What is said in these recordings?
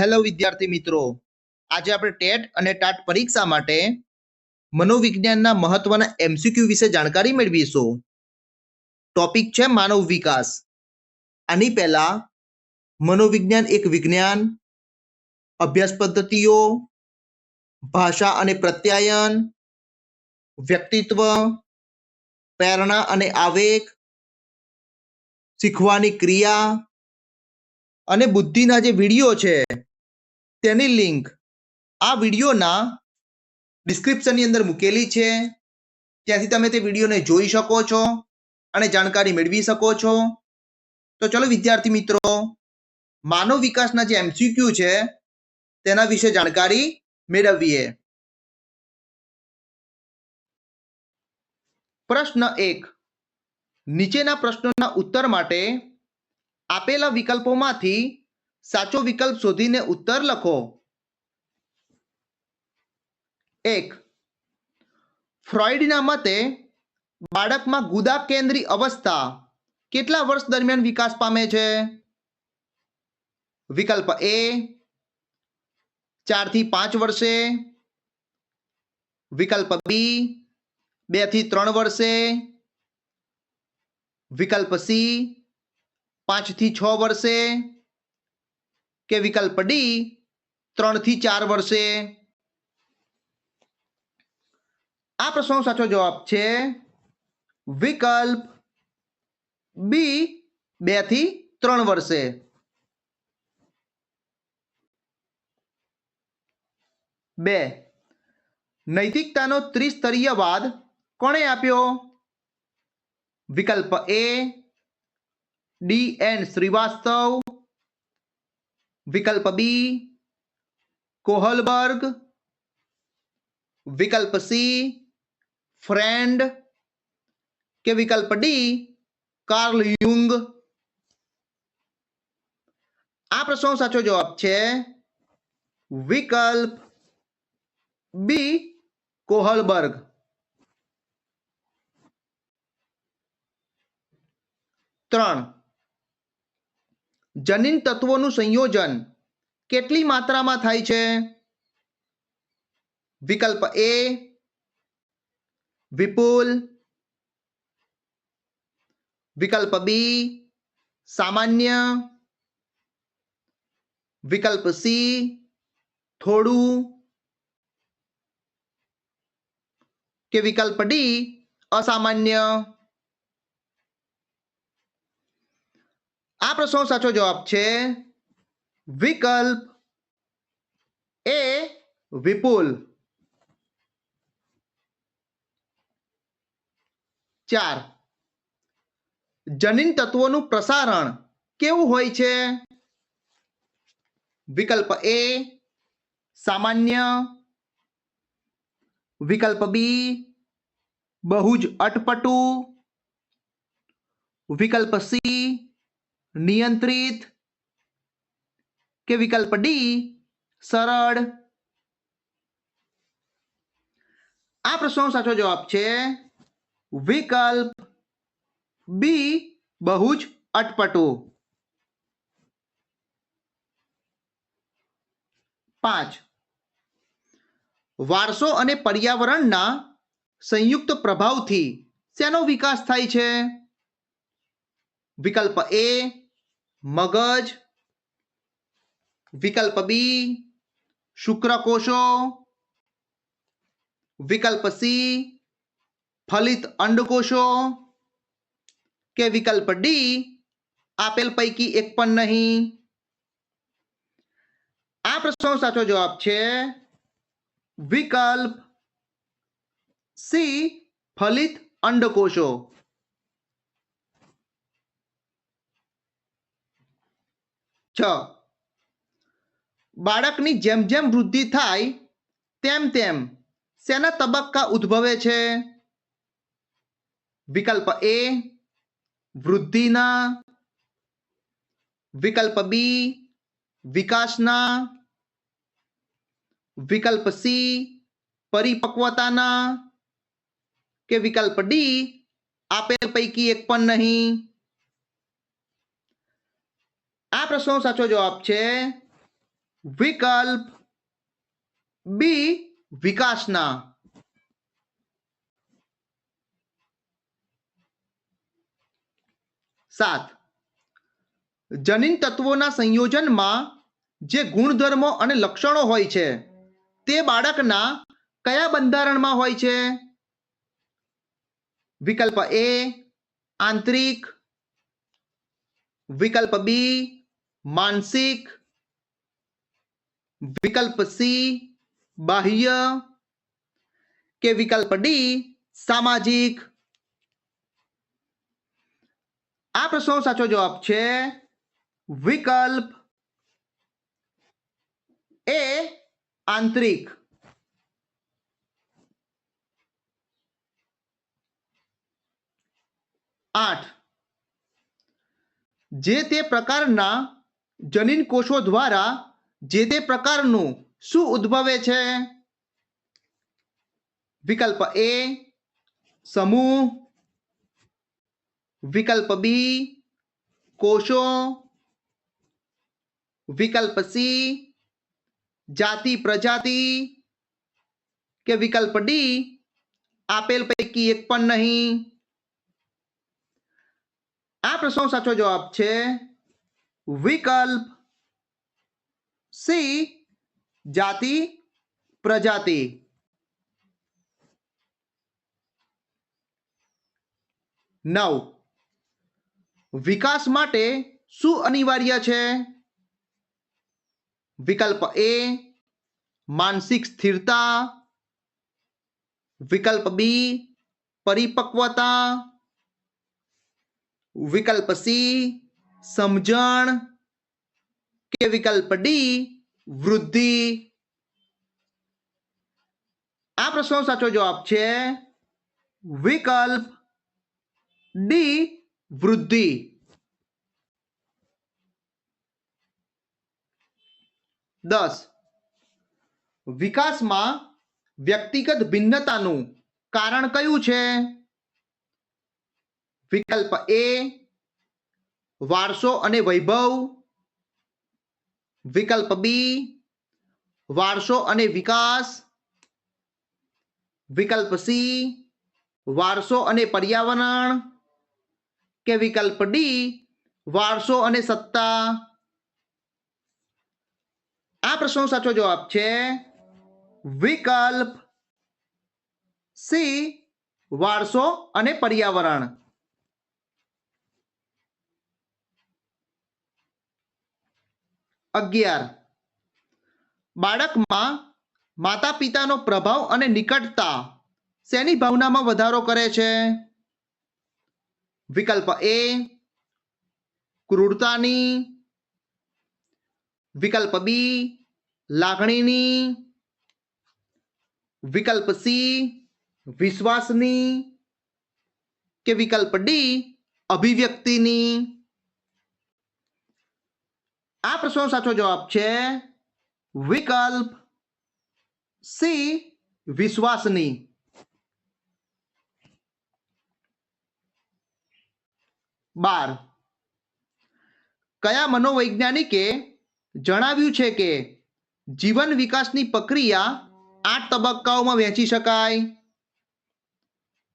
Hello વિદ્યાર્થી મિત્રો. આજે આપણે ટેટ અને ટાટ પરીક્ષા માટે મનોવિજ્ઞાનના મહત્વના એમસીક્યુ વિશે જાણકારી મેળવીશું. ટોપિક છે માનવ વિકાસ. આની પહેલા મનોવિજ્ઞાન એક વિજ્ઞાન, અભ્યાસ પદ્ધતિઓ, ભાષા અને પ્રત્યાયન, વ્યક્તિત્વ, પ્રેરણા અને આવેગ, શીખવાની ક્રિયા અને બુદ્ધિના જે વીડિયો છે, તેની લિંક આ વિડીયોના ડિસ્ક્રિપ્શનની અંદર મૂકેલી છે. ત્યાંથી તમે તે વિડીયોને જોઈ શકો છો અને જાણકારી મેળવી શકો છો. તો ચલો વિદ્યાર્થી મિત્રો, માનવ વિકાસના જે એમસીક્યુ છે, તેના વિશે જાણકારી મેળવીએ. પ્રશ્ન એક. નીચેના પ્રશ્નોના ઉત્તર માટે આપેલા વિકલ્પોમાંથી સાચો વિકલ્પ શોધીને ઉત્તર લખો. એક ફ્રોઇડના મતે બાળકમાં ગુદા કેન્દ્રી અવસ્થા કેટલા વર્ષ દરમિયાન વિકાસ પામે છે? વિકલ્પ એ ચારથી પાંચ વર્ષે. વિકલ્પ બી બેથી ત્રણ વર્ષે. વિકલ્પ સી પાંચથી છ વર્ષે કે વિકલ્પ ડી ત્રણથી ચાર વર્ષે? આ પ્રશ્નનો સાચો જવાબ છે વિકલ્પ બી બેથી ત્રણ વર્ષે. બે, નૈતિકતાનો ત્રિસ્તરીયવાદ કોણે આપ્યો? વિકલ્પ એ ડી એન શ્રીવાસ્તવ, વિકલ્પ બી, કોહલબર્ગ, વિકલ્પ સી, ફ્રેન્ડ કે વિકલ્પ ડી, કાર્લ યુંગ. આ પ્રશ્નનો સાચો જવાબ છે વિકલ્પ બી, કોહલબર્ગ. ત્રણ. જનીન તત્વોનું સંયોજન કેટલી માત્રામાં થાય છે? વિકલ્પ એ, વિપુલ. વિકલ્પ બી, સામાન્ય. વિકલ્પ સી, થોડું. કે વિકલ્પ ડી, અસામાન્ય. આ પ્રશ્નનો સાચો જવાબ છે વિકલ્પ એ વિપુલ. ચાર. જનીન તત્વોનું પ્રસારણ કેવું હોય છે? વિકલ્પ એ સામાન્ય. વિકલ્પ બી બહુ જ અટપટું. વિકલ્પ સી નિયંત્રિત કે વિકલ્પ ડી? સરળ. આ પ્રશ્નનો સાચો જવાબ છે વિકલ્પ બી બહુ જ અટપટું. પાંચ. વારસો અને પર્યાવરણના સંયુક્ત પ્રભાવથી શેનો વિકાસ થાય છે? વિકલ્પ એ મગજ, વિકલ્પ બી, શુક્રકોષો, વિકલ્પ સી, ફલિત અંડકોષો કે વિકલ્પ ડી, આપેલ પૈકી એક પણ નહીં. આ પ્રશ્નનો સાચો જવાબ છે વિકલ્પ સી, ફલિત અંડકોષો. છ. બાળકની જેમ જેમ વૃદ્ધિ થાય, તેમ તેમ શેના તબક્કા ઉદ્ભવે છે? વિકલ્પ એ, વૃદ્ધિના. વિકલ્પ બી, વિકાસના. વિકલ્પ સી, પરિપક્વતાના. કે વિકલ્પ ડી, આપેલ પૈકી એક પણ નહીં? આ પ્રશ્નનો સાચો જવાબ છે વિકલ્પ બી વિકાસના. સાત. જનીન તત્વોના સંયોજનમાં જે ગુણધર્મો અને લક્ષણો હોય છે, તે બાળકના કયા બંધારણમાં હોય છે? વિકલ્પ એ આંતરિક. વિકલ્પ બી માનસિક વિકલ્પ સી, બાહ્ય કે વિકલ્પ ડી સામાજિક? આ પ્રશ્નનો સાચો જવાબ છે વિકલ્પ એ આંતરિક. આઠ. જે તે પ્રકારના જનીન કોષો દ્વારા જે તે પ્રકારનું શું ઉદ્ભવે છે? વિકલ્પ એ, સમૂહ. વિકલ્પ બી, કોષો. વિકલ્પ સી, જાતિ પ્રજાતિ. કે વિકલ્પ ડી, આપેલ પૈકી એક પણ નહીં. આ પ્રશ્નો સાચો જવાબ છે વિકલ્પ સી જાતિ, પ્રજાતિ. નવ. વિકાસ માટે શું અનિવાર્ય છે? વિકલ્પ એ માનસિક સ્થિરતા. વિકલ્પ બી પરિપક્વતા. વિકલ્પ સી સમજણ કે વિકલ્પ ડી વૃદ્ધિ. આ પ્રશ્નનો સાચો જવાબ છે વિકલ્પ ડી વૃદ્ધિ. દસ. વિકાસમાં વ્યક્તિગત ભિન્નતાનું કારણ કયું છે? વિકલ્પ એ વારસો અને વૈભવ. વિકલ્પ બી વારસો અને વિકાસ. વિકલ્પ સી વારસો અને પર્યાવરણ. કે વિકલ્પ ડી વારસો અને સત્તા. આ પ્રશ્નનો સાચો જવાબ છે વિકલ્પ સી વારસો અને પર્યાવરણ. અગિયાર. બાળકમાં માતા પિતાનો પ્રભાવ અને નિકટતા શેની ભાવનામાં વધારો કરે છે? વિકલ્પ એ, ક્રૂરતાની. વિકલ્પ બી, લાગણીની. વિકલ્પ સી, વિશ્વાસની. કે વિકલ્પ ડી, અભિવ્યક્તિની. આ પ્રશ્નનો સાચો જવાબ છે વિકલ્પ સી વિશ્વાસની. બાર. કયા મનોવૈજ્ઞાનિકે જણાવ્યું છે કે જીવન વિકાસની પ્રક્રિયા આઠ તબક્કાઓમાં વહેંચી શકાય?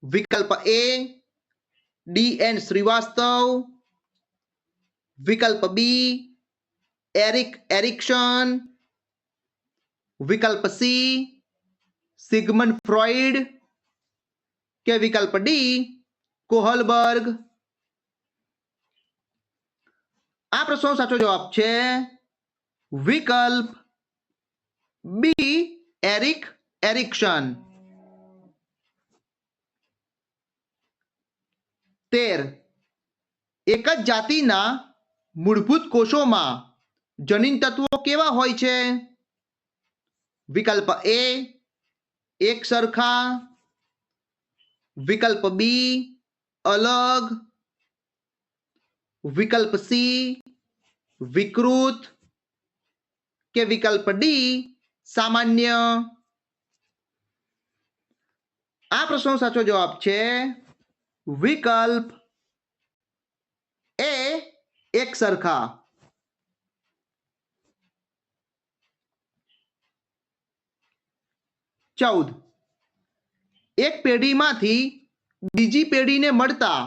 વિકલ્પ એ, ડી એન શ્રીવાસ્તવ. વિકલ્પ બી એરિક એરિક્શન વિકલ્પ સી સિગમન ફ્રોઈડ કે વિકલ્પ ડી કોહલબર્ગ આ પ્રશ્નનો સાચો જવાબ છે વિકલ્પ બી એરિક એરિક્શન તેર. એક જ જાતિના મૂળભૂત કોષોમાં જનીન તત્વો કેવા હોય છે? વિકલ્પ એ એક સરખા. વિકલ્પ બી અલગ. વિકલ્પ સી વિકૃત. કે વિકલ્પ ડી સામાન્ય. આ પ્રશ્નનો સાચો જવાબ છે વિકલ્પ એ એક સરખા. ચૌદ. એક પેઢીમાંથી બીજી પેઢીને મળતા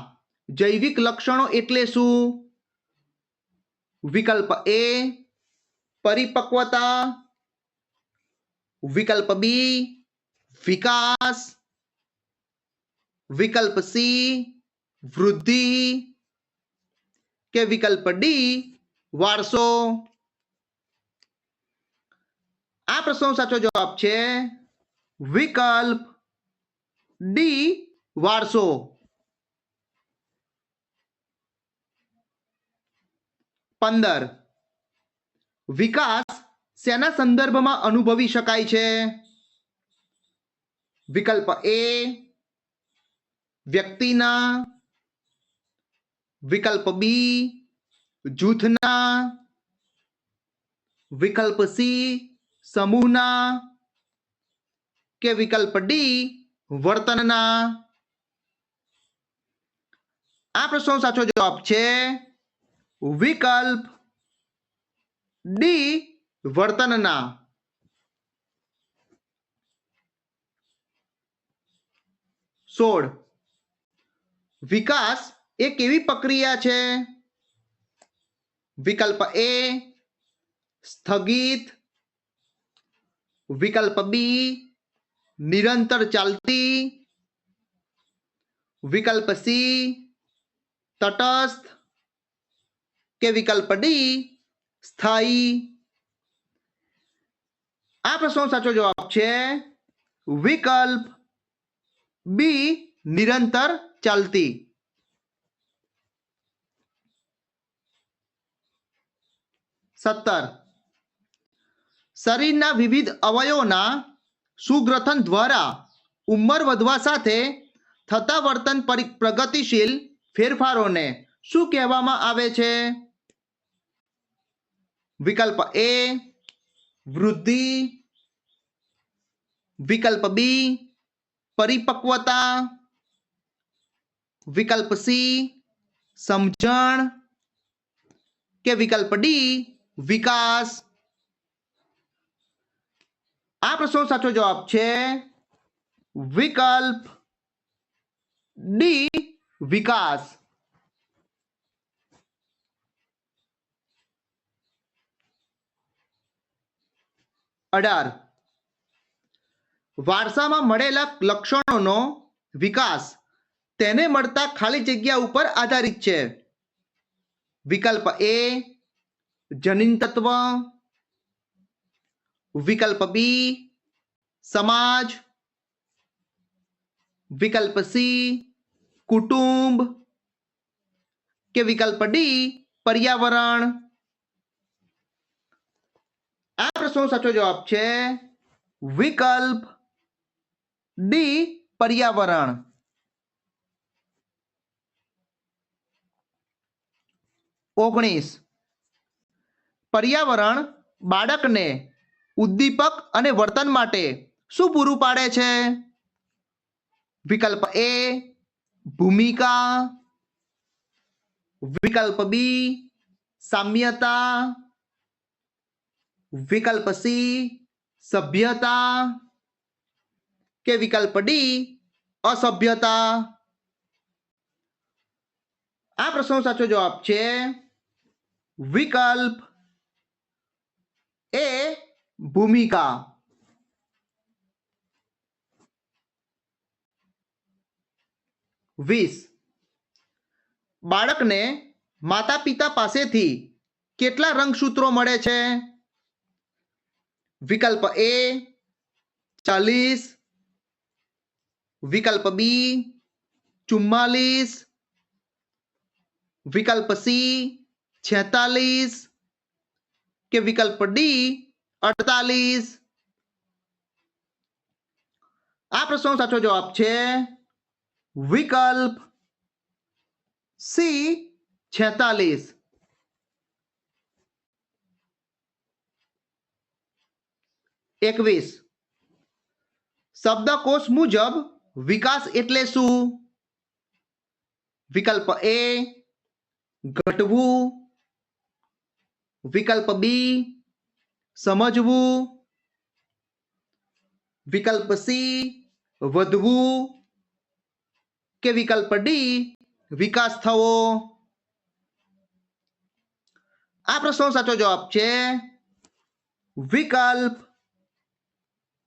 જૈવિક લક્ષણો એટલે શું? વિકલ્પ એ પરિપક્વતા, વિકલ્પ બી વિકાસ, વિકલ્પ સી વૃદ્ધિ કે વિકલ્પ ડી વારસો? આ પ્રશ્નનો સાચો જવાબ છે વિકલ્પ ડી વારસો. પંદર. વિકાસ શેના સંદર્ભમાં અનુભવી શકાય છે? વિકલ્પ એ, વ્યક્તિના. વિકલ્પ બી, જૂથના. વિકલ્પ સી, સમૂહના. કે વિકલ્પ ડી વર્તનના? આ પ્રશ્નનો સાચો જવાબ છે વિકલ્પ ડી વર્તનના. સોળ. વિકાસ એ કેવી પ્રક્રિયા છે? વિકલ્પ એ સ્થગિત. વિકલ્પ બી નિરંતર ચાલતી વિકલ્પ સી તટસ્થ કે વિકલ્પ ડી સ્થાયી આ પ્રશ્નનો સાચો જવાબ છે વિકલ્પ બી નિરંતર ચાલતી. સત્તર. શરીરના વિવિધ અવયવોના સુગ્રથન દ્વારા ઉંમર વધવા સાથે થતા વર્તન પરી- પ્રગતિશીલ ફેરફારોને શું કહેવામાં આવે છે? વિકલ્પ એ, વૃદ્ધિ. વિકલ્પ બી, પરિપક્વતા. વિકલ્પ સી, સમજણ. કે વિકલ્પ ડી, વિકાસ. આ પ્રશ્નનો સાચો જવાબ છે વિકલ્પ ડી વિકાસ. અઢાર. વારસામાં મળેલા લક્ષણોનો વિકાસ તેને મળતા ખાલી જગ્યા ઉપર આધારિત છે. વિકલ્પ એ જનીન તત્વ. વિકલ્પ બી સમાજ વિકલ્પ સી કુટુંબ કે વિકલ્પ ડી પર્યાવરણ આ પ્રશ્નનો સાચો જવાબ છે વિકલ્પ ડી, પર્યાવરણ. ઓગણીસ. પર્યાવરણ બાળકને ઉદ્દીપક અને વર્તન માટે શું પૂરું પાડે છે? વિકલ્પ એ ભૂમિકા. વિકલ્પ બી સામ્યતા. વિકલ્પ સી સભ્યતા. કે વિકલ્પ ડી અસભ્યતા. આ પ્રશ્નનો સાચો જવાબ છે વિકલ્પ એ ભૂમિકા વીસ બાળકને માતા પિતા પાસેથી કેટલા રંગસૂત્રો મળે છે? વિકલ્પ એ, ચાલીસ. વિકલ્પ બી, ચુમ્માલીસ. વિકલ્પ સી, છેતાલીસ. કે વિકલ્પ ડી અડતાલીસ. આ પ્રશ્નનો સાચો જવાબ છે વિકલ્પ સી છેતાલીસ. એકવીસ. શબ્દકોશ મુજબ વિકાસ એટલે શું? વિકલ્પ એ, ઘટવું. વિકલ્પ બી સમજવું, વિકલ્પ સી વધવું કે વિકલ્પ ડી વિકાસ થવો? આ પ્રશ્નનો સાચો જવાબ છે વિકલ્પ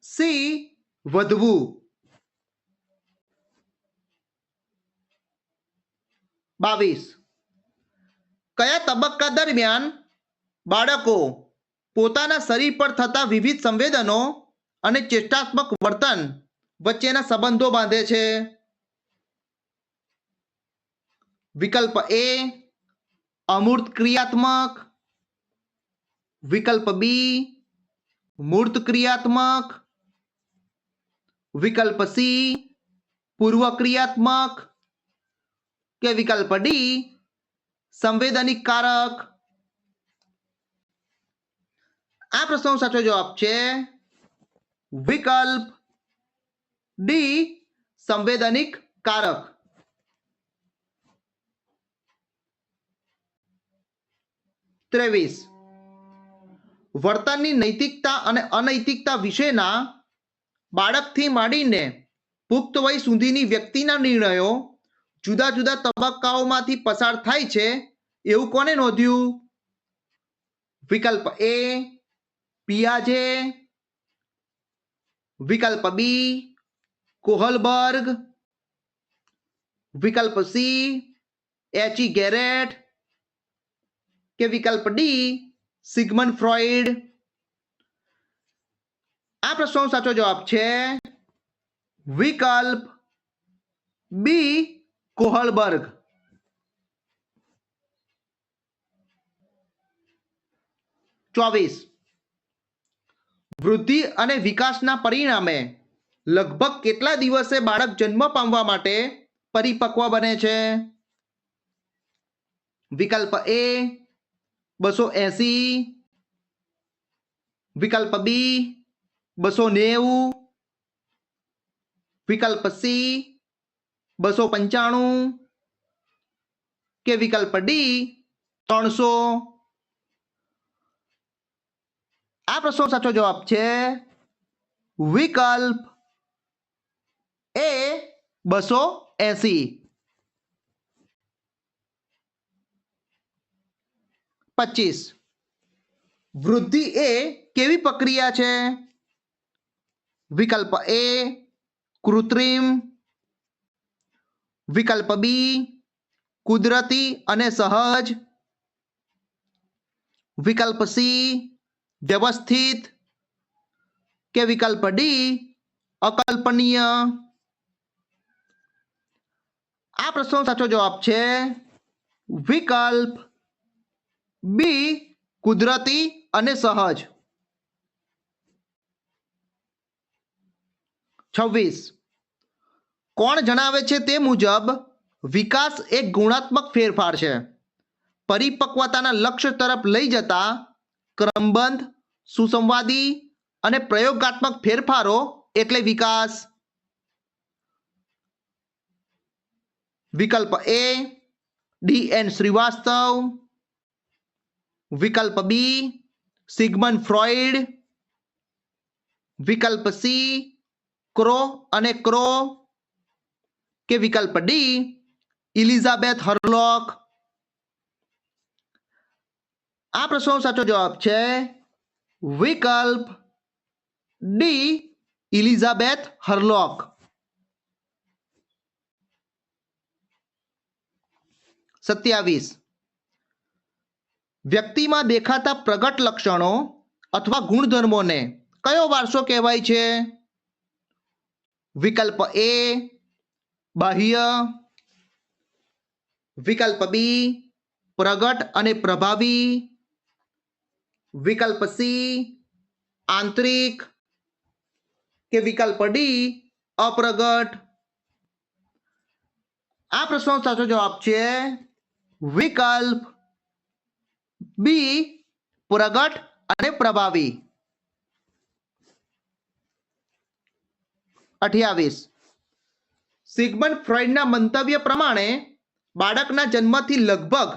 સી વધવું. બાવીસ. કયા તબક્કા દરમિયાન બાળકો પોતાના શરીર પર થતા વિવિધ સંવેદનો અને ચેષ્ટાત્મક વર્તન વચ્ચેના સંબંધો બાંધે છે. વિકલ્પ એ અમૂર્ત ક્રિયાત્મક. વિકલ્પ બી મૂર્ત ક્રિયાત્મક. વિકલ્પ સી પૂર્વ ક્રિયાત્મક. કે વિકલ્પ ડી સંવેદનિક કારક આ પ્રશ્નનો સાચો જવાબ છે વિકલ્પ ડી, સંવેદનિક કારક. ત્રેવીસ. વર્તનની નૈતિકતા અને અનૈતિકતા વિશેના બાળકથી માંડીને પુખ્ત વય સુધીની વ્યક્તિના નિર્ણયો જુદા જુદા તબક્કાઓમાંથી પસાર થાય છે એવું કોને નોંધ્યું? વિકલ્પ એ પિયાજે વિકલ્પ બી, કોહલબર્ગ, વિકલ્પ સી એચી ગેરેટ કે વિકલ્પ ડી સિગમન ફ્રોઈડ આ પ્રશ્નનો સાચો જવાબ છે વિકલ્પ બી કોહલબર્ગ. ચોવીસ. વૃદ્ધિ અને વિકાસના પરિણામે લગભગ કેટલા દિવસે બાળક જન્મ પામવા માટે પરિપક્વ બને છે? વિકલ્પ એ બસો એસી. વિકલ્પ બી બસો નેવું. વિકલ્પ સી બસો પંચાણું. કે વિકલ્પ ડી ત્રણસો. આ પ્રશ્નો સાચો જવાબ છે વિકલ્પ એ બસો એસી. પચીસ. વૃદ્ધિ એ કેવી પ્રક્રિયા છે? વિકલ્પ એ કૃત્રિમ. વિકલ્પ બી કુદરતી અને સહજ. વિકલ્પ સી વ્યવસ્થિત કે વિકલ્પ ડી અકલ્પનીય આ પ્રશ્નનો સાચો જવાબ છે વિકલ્પ બી કુદરતી અને સહજ। છવ્વીસ। કોણ જણાવે છે તે મુજબ વિકાસ એક ગુણાત્મક ફેરફાર છે. પરિપક્વતાના લક્ષ્ય તરફ લઈ જતા ક્રમબંધ સુસંવાદી અને પ્રયોગાત્મક ફેરફારો એટલે વિકાસ. વિકલ્પ એ, ડી એન શ્રીવાસ્તવ. વિકલ્પ બી, સિગમન ફ્રોઈડ. વિકલ્પ સી, ક્રો અને ક્રો. કે વિકલ્પ ડી, ઇલિઝાબેથ હર્લોક. આ પ્રશ્નનો સાચો જવાબ છે વિકલ્પ ડી, ઇલિઝાબેથ હર્લોક. સત્યાવીસ. વ્યક્તિમાં દેખાતા પ્રગટ લક્ષણો અથવા ગુણધર્મોને કયો વારસો કહેવાય છે? વિકલ્પ એ, બાહ્ય. વિકલ્પ બી, પ્રગટ અને પ્રભાવી. વિકલ્પ સી આંતરિક કે વિકલ્પ ડી અપ્રગટ. આ પ્રશ્નનો સાચો જવાબ છે વિકલ્પ બી પ્રગટ અને પ્રભાવી. અઠ્યાવીસ. સિગમન ફ્રોઈડના મંતવ્ય પ્રમાણે બાળકના જન્મથી લગભગ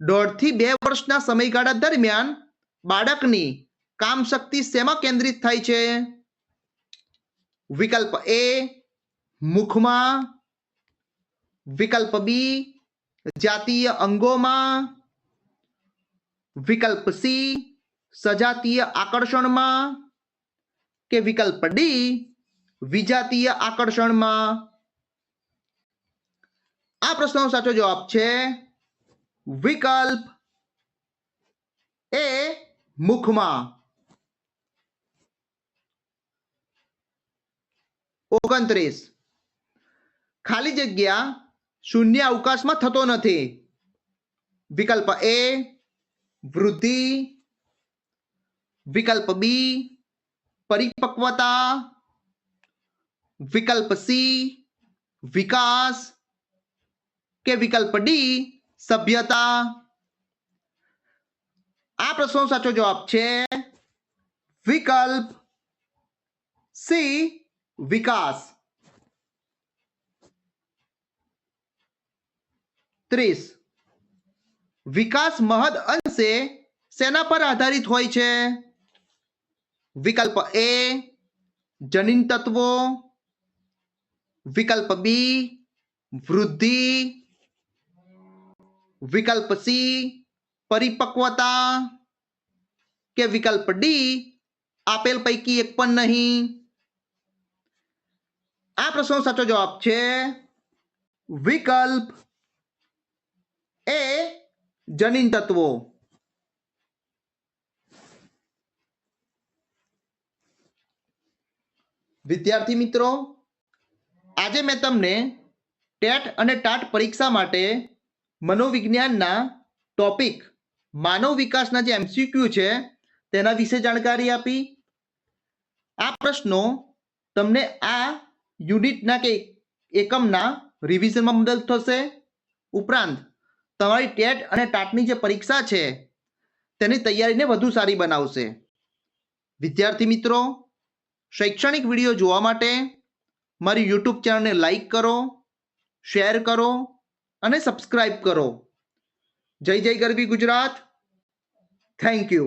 દોઢથી બે વર્ષના સમયગાળા દરમિયાન બાળકની કામ શક્તિ શેમાં કેન્દ્રિત થાય છે? વિકલ્પ એ મુખમાં, વિકલ્પ બી જાતીય અંગોમાં, વિકલ્પ સી સજાતીય આકર્ષણમાં કે વિકલ્પ ડી વિજાતીય આકર્ષણમાં? આ પ્રશ્નનો સાચો જવાબ છે વિકલ્પ એ મુખમાં ઓગણત્રીસ ખાલી જગ્યા શૂન્ય અવકાશમાં થતો નથી વિકલ્પ એ વૃદ્ધિ વિકલ્પ બી પરિપક્વતા વિકલ્પ સી વિકાસ કે વિકલ્પ ડી સભ્યતા આ પ્રશ્નનો સાચો જવાબ છે વિકલ્પ સી, વિકાસ. ત્રીસ. વિકાસ મહદ અંશે શેના પર આધારિત હોય છે. વિકલ્પ એ, જનીન તત્વો. વિકલ્પ બી, વૃદ્ધિ. વિકલ્પ સી પરિપક્વતા કે વિકલ્પ ડી આપેલ પૈકી એક પણ નહીં. આ પ્રશ્નનો સાચો જવાબ છે વિકલ્પ એ જનીન તત્વો. વિદ્યાર્થી મિત્રો, આજે મેં તમને ટેટ અને ટાટ પરીક્ષા માટે મનોવિજ્ઞાનના ટોપિક માનવ વિકાસના જે એમસીક્યુ છે, તેના વિશે જાણકારી આપી. આ પ્રશ્નો તમને આ યુનિટના કે એકમના રિવિઝનમાં મદદ થશે. ઉપરાંત, તમારી ટેટ અને ટાટની જે પરીક્ષા છે, તેની તૈયારીને વધુ સારી બનાવશે. વિદ્યાર્થી મિત્રો, શૈક્ષણિક વીડિયો જોવા માટે મારી યુટ્યુબ ચેનલને લાઈક કરો, શેર કરો અને સબસ્ક્રાઈબ કરો. જય જય ગરબી ગુજરાત. Thank you